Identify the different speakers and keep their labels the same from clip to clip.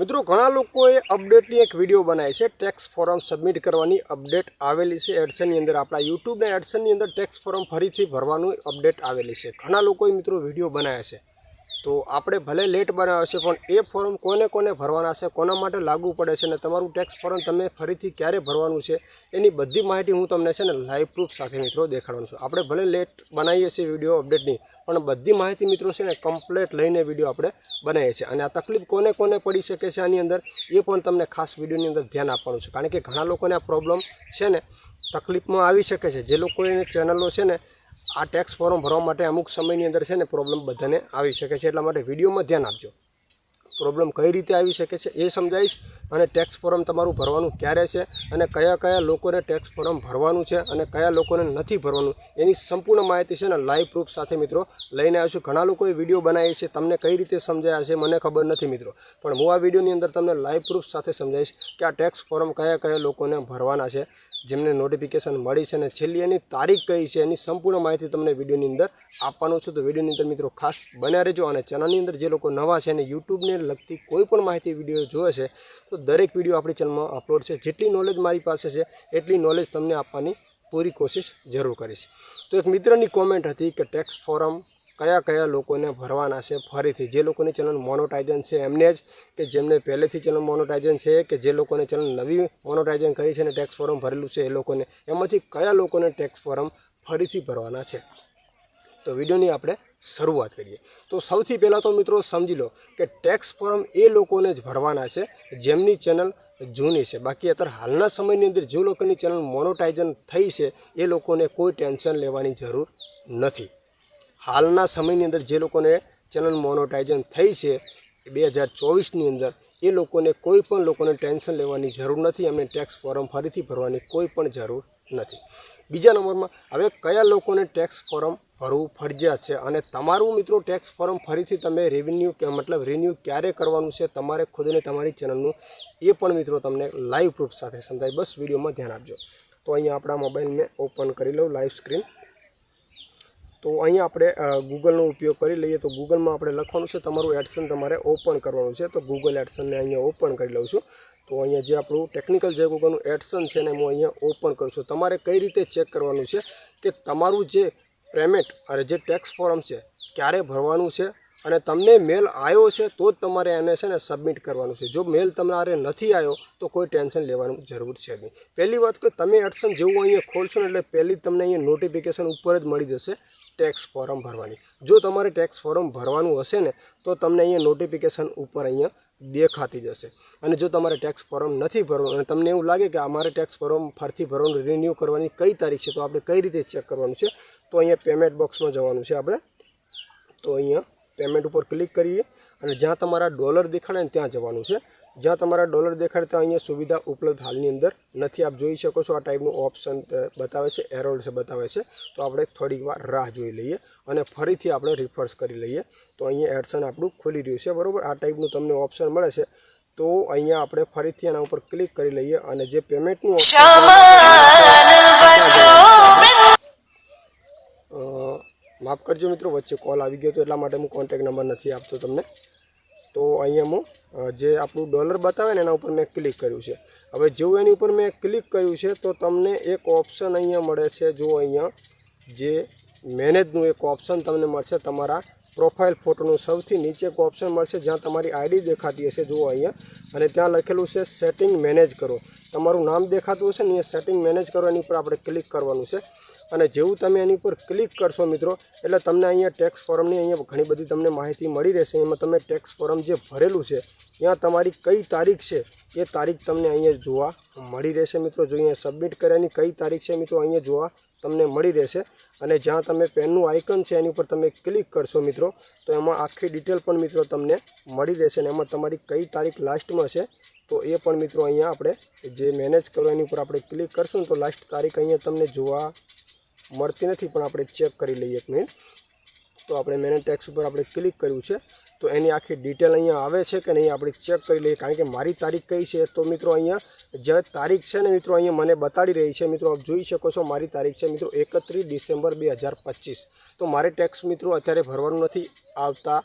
Speaker 1: મિત્રો, ઘણા લોકોએ અપડેટની એક વીડિયો બનાવી છે ટેક્સ ફોર્મ સબમિટ કરવાની અપડેટ આવેલી છે એડસનની અંદર. આપણા યુટ્યુબના એડસનની અંદર ટેક્સ ફોર્મ ફરીથી ભરવાનું અપડેટ આવેલી છે. ઘણા લોકોએ મિત્રો વીડિયો બનાવ્યા છે. તો આપણે ભલે લેટ બનાવ્યો છે, પણ એ ફોર્મ કોને કોને ભરવાના છે, કોના માટે લાગુ પડે છે અને તમારું ટેક્સ ફોર્મ તમે ફરીથી ક્યારે ભરવાનું છે, એની બધી માહિતી હું તમને છે ને લાઈવ પ્રૂફ સાથે મિત્રો દેખાડવાનું છું. આપણે ભલે લેટ બનાવીએ છીએ વીડિયો અપડેટની પણ બધી માહિતી મિત્રો છે ને કમ્પ્લેટ લઈને વીડિયો આપણે બનાવીએ છીએ. અને આ તકલીફ કોને કોને પડી શકે છે આની અંદર, એ પણ તમને ખાસ વિડીયોની અંદર ધ્યાન આપવાનું છે. કારણ કે ઘણા લોકોને આ પ્રોબ્લેમ છે ને તકલીફમાં આવી શકે છે. જે લોકોની ચેનલો છે ને આ ટેક્સ ફોર્મ ભરવા માટે અમુક સમયની અંદર છે ને પ્રોબ્લેમ બધાને આવી શકે છે. એટલા માટે વિડીયોમાં ધ્યાન આપજો. પ્રોબ્લેમ કઈ રીતે આવી શકે છે એ સમજાવીશ અને ટેક્સ ફોર્મ તમારું ભરવાનું ક્યારે છે અને કયા કયા લોકોને ટેક્સ ફોર્મ ભરવાનું છે અને કયા લોકોને નથી ભરવાનું એની સંપૂર્ણ માહિતી છે ને લાઈવ પ્રૂફ સાથે મિત્રો લઈને આવીશું ઘણા લોકોએ વીડિયો બનાવી છે, તમને કઈ રીતે સમજાયા છે મને ખબર નથી મિત્રો. પણ હું આ વિડીયોની અંદર તમને લાઈવ પ્રૂફ સાથે સમજાવીશ કે આ ટેક્સ ફોર્મ કયા કયા લોકોને ભરવાના છે જેમને નોટિફિકેશન મળી છે અને છેલ્લી એની તારીખ કઈ છે એની સંપૂર્ણ માહિતી તમને વિડીયોની અંદર આપવાનું છું. તો વિડીયોની અંદર મિત્રો ખાસ બન્યા રહેજો અને ચેનલની અંદર જે લોકો નવા છે અને યુટ્યુબને લગતી કોઈ પણ માહિતી વીડિયો જોવે છે, તો દરેક વીડિયો આપણી ચેનલમાં અપલોડ છે. જેટલી નોલેજ મારી પાસે છે, એટલી નોલેજ તમને આપવાની પૂરી કોશિશ જરૂર કરીશ. તો એક મિત્રની કોમેન્ટ હતી કે ટેક્સ ફોરમ કયા કયા લોકોને ભરવાના છે ફરીથી? જે લોકોની ચેનલ મોનોટાઇઝન છે, એમને જ કે જેમને પહેલેથી ચેનલ મોનોટાઇઝન છે કે જે લોકોને ચેનલ નવી મોનોટાઇઝન કરી છે અને ટેક્સ ફોરમ ભરેલું છે એ લોકોને, એમાંથી કયા લોકોને ટેક્સ ફોરમ ફરીથી ભરવાના છે? તો વિડીયોની આપણે શરૂઆત કરીએ. તો સૌથી પહેલાં તો મિત્રો સમજી લો કે ટેક્સ ફોર્મ એ લોકોને જ ભરવાના છે જેમની ચેનલ જૂની છે. બાકી અત્યારે હાલના સમયની અંદર જે લોકોની ચેનલ મોનોટાઇઝન થઈ છે એ લોકોને કોઈ ટેન્શન લેવાની જરૂર નથી. હાલના સમયની અંદર જે લોકોને ચેનલ મોનોટાઇઝન થઈ છે, બે હજાર ચોવીસની અંદર, એ લોકોને કોઈ પણ લોકોને ટેન્શન લેવાની જરૂર નથી. એમને ટેક્સ ફોર્મ ફરીથી ભરવાની કોઈ પણ જરૂર નથી. બીજા નંબરમાં, હવે કયા લોકોને ટેક્સ ફોર્મ ભરવું ફરજિયાત છે? અને તમારું મિત્રો ટેક્સ ફોર્મ ફરીથી તમે રેવન્યુ કે મતલબ રિન્યૂ ક્યારે કરવાનું છે? તમારે ખુદને તમારી ચેનલનું, એ પણ મિત્રો તમને લાઈવ પ્રૂફ સાથે સમજાય. બસ વિડીયોમાં ધ્યાન આપજો. તો અહીંયા આપણા મોબાઈલ મેં ઓપન કરી લઉં લાઈવ સ્ક્રીન તો અહીંયા આપણે ગૂગલનો ઉપયોગ કરી લઈએ તો ગૂગલમાં આપણે લખવાનું છે, તમારું એડસન તમારે ઓપન કરવાનું છે, તો ગૂગલ એડસનને અહીંયા ઓપન કરી લઉં છું. તો અહીંયા જે આપણું ટેકનિકલ જે ગૂગલનું એડસન છે ને હું અહીંયા ઓપન કરું છું. તમારે કઈ રીતે ચેક કરવાનું છે કે તમારું જે પેમેન્ટ અને જે ટેક્સ ફોર્મ છે, ક્યારે ભરવાનું છે અને તમને મેલ આવ્યો છે, તો જ તમારે એને છે ને સબમિટ કરવાનું છે. જો મેલ તમારે નથી આવ્યો, તો કોઈ ટેન્શન લેવાનું જરૂર છે નહીં. પહેલી વાત કે તમે એડસન જેવું અહીંયા ખોલશો ને એટલે પહેલી તમને અહીંયા નોટિફિકેશન ઉપર જ મળી જશે ટેક્સ ફોર્મ ભરવાની. જો તમારે ટેક્સ ફોર્મ ભરવાનું હશે ને, તો તમને અહીંયા નોટિફિકેશન ઉપર અહીંયા દેખાતી જશે. અને જો તમારે ટેક્સ ફોર્મ નથી ભરવાનું, અને તમને એવું લાગે કે અમારે ટેક્સ ફોર્મ ફરીથી ભરવાનું રિન્યૂ કરવાની કઈ તારીખ છે, તો આપણે કઈ રીતે ચેક કરવાનું છે, તો અહીંયા પેમેન્ટ બોક્સમાં જવાનું છે આપણે. તો અહીંયા પેમેન્ટ ઉપર ક્લિક કરીએ અને જ્યાં તમારા ડોલર દેખાડે ને ત્યાં જવાનું છે. જ્યાં તમારા ડોલર દેખાડે ત્યાં અહીંયા સુવિધા ઉપલબ્ધ હાલની અંદર નથી. આપ જોઈ શકો છો આ ટાઈપનું ઓપ્શન બતાવે છે એરોડ છે, બતાવે છે. તો આપણે થોડીક વાર રાહ જોઈ લઈએ અને ફરીથી આપણે રિફર્સ કરી લઈએ. તો અહીંયા એડસન આપણું ખુલી રહ્યું છે, બરાબર? આ ટાઈપનું તમને ઓપ્શન મળે છે. તો અહીંયા આપણે ફરીથી એના ઉપર ક્લિક કરી લઈએ અને જે પેમેન્ટનું માફ કરજો મિત્રો, વચ્ચે કોલ આવી ગયો હતો, એટલા માટે હું કોન્ટેક નંબર નથી આપતો તમને. તો અહીંયા હું જે આપણું ડોલર બતાવે ને એના ઉપર મેં ક્લિક કર્યું છે. હવે જેવું એની ઉપર મેં ક્લિક કર્યું છે, તો તમને એક ઓપ્શન અહીંયા મળે છે. જો અહીંયા જે મેનેજનું એક ઓપ્શન તમને મળશે, તમારા પ્રોફાઇલ ફોટોનું સૌથી નીચે એક ઓપ્શન મળશે, જ્યાં તમારી આઈડી દેખાતી હશે. જુઓ અહીંયા, અને ત્યાં લખેલું છે સેટિંગ મેનેજ કરો. તમારું નામ દેખાતું હશે ને, એ સેટિંગ મેનેજ કરો એની ઉપર આપણે ક્લિક કરવાનું છે. અને જેવું તમે એની ઉપર ક્લિક કરશો મિત્રો, એટલે તમને અહીંયા ટેક્સ ફોર્મની અહીંયા ઘણી બધી તમને માહિતી મળી રહેશે. એમાં તમે ટેક્સ ફોર્મ જે ભરેલું છે, ત્યાં તમારી કઈ તારીખ છે, એ તારીખ તમને અહીંયા જોવા મળી રહેશે મિત્રો. જો અહીંયા સબમિટ કર્યાની કઈ તારીખ છે મિત્રો, અહીંયા જોવા તમને મળી રહેશે. અને જ્યાં તમે પેનનું આઇકન છે એની ઉપર તમે ક્લિક કરશો મિત્રો, તો એમાં આખી ડિટેલ પણ મિત્રો તમને મળી રહેશે. અને એમાં તમારી કઈ તારીખ લાસ્ટમાં છે, તો એ પણ મિત્રો અહીંયા આપણે જે મેનેજ કરો એની ઉપર આપણે ક્લિક કરશું તો લાસ્ટ તારીખ અહીંયા તમને જોવા મળતી નથી, પણ આપણે ચેક કરી લઈએ એક મિનિટ તો આપણે મેનેજ ટેક્સ ઉપર આપણે ક્લિક કર્યું છે. તો એની આખી ડિટેલ અહીંયા આવે છે કે નહીં, આપણે ચેક કરી લઈએ. કારણ કે મારી તારીખ કઈ છે? તો મિત્રો અહીંયા જે તારીખ છે ને મિત્રો અહીંયા મને બતાડી રહી છે. મિત્રો આપ જોઈ શકો છો મારી તારીખ છે મિત્રો એકત્રીસ ડિસેમ્બર બે તો મારે ટેક્સ મિત્રો અત્યારે ભરવાનું નથી આવતા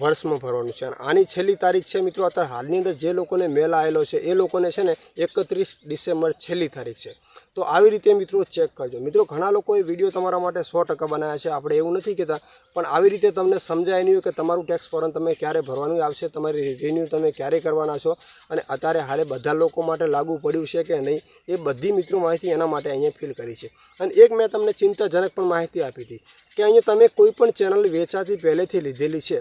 Speaker 1: વર્ષમાં ભરવાનું છે. અને આની છેલ્લી તારીખ છે મિત્રો અત્યારે હાલની અંદર જે લોકોને મેલ આવેલો છે, એ લોકોને છે ને એકત્રીસ ડિસેમ્બર છેલ્લી તારીખ છે. તો આવી રીતે મિત્રો ચેક કરજો. મિત્રો, ઘણા લોકોએ વીડિયો તમારા માટે સો ટકા બનાવ્યા છે. આપણે એવું નથી કહેતા, પણ આવી રીતે તમને સમજાય નહીં કે તમારું ટેક્સ ફોરન તમે ક્યારે ભરવાનું આવશે, તમારી રિન્યુ તમે ક્યારે કરવાના છો અને અત્યારે હાલે બધા લોકો માટે લાગુ પડ્યું છે કે નહીં, એ બધી મિત્રો માહિતી એના માટે અહીંયા ફિલ કરી છે. અને એક મેં તમને ચિંતાજનક પણ માહિતી આપી હતી કે અહીંયા તમે કોઈ પણ ચેનલ વેચાતી પહેલેથી લીધેલી છે,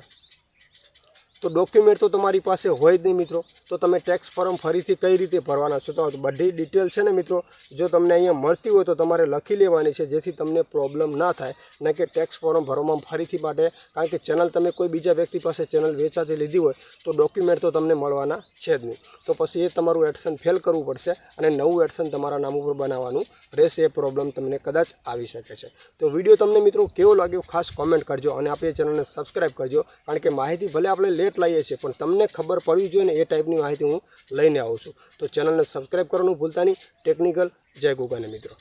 Speaker 1: તો ડોક્યુમેન્ટ તો તમારી પાસે હોય જ નહીં મિત્રો. તો તમે ટેક્સ ફોર્મ ફરીથી કઈ રીતે ભરવાના છો? તો બધી ડિટેલ છે ને મિત્રો, જો તમને અહીંયા મળતી હોય તો તમારે લખી લેવાની છે, જેથી તમને પ્રોબ્લેમ ના થાય. ને કે ટેક્સ ફોર્મ ભરવામાં ફરીથી માટે, કારણ કે ચેનલ તમે કોઈ બીજા વ્યક્તિ પાસે ચેનલ વેચાતી લીધી હોય, તો ડોક્યુમેન્ટ તો તમને મળવાના છે જ નહીં. તો પછી એ તમારું એડસન ફેલ કરવું પડશે અને નવું એડસન તમારા નામ ઉપર બનાવવાનું રહેશે, એ પ્રોબ્લેમ તમને કદાચ આવી શકે છે. તો વીડિયો તમને મિત્રો કેવો લાગ્યો ખાસ કોમેન્ટ કરજો અને આપણી ચેનલને સબસ્ક્રાઈબ કરજો, કારણ કે માહિતી ભલે આપણે લેટ લાવીએ છીએ, પણ તમને ખબર પડવી જોઈએ ને એ ટાઈપની માહિતી હું લઈને આવું છું. તો ચેનલને સબસ્ક્રાઈબ કરવાનું ભૂલતા નહીં. ટેકનિકલ જય ગોગાને મિત્રો.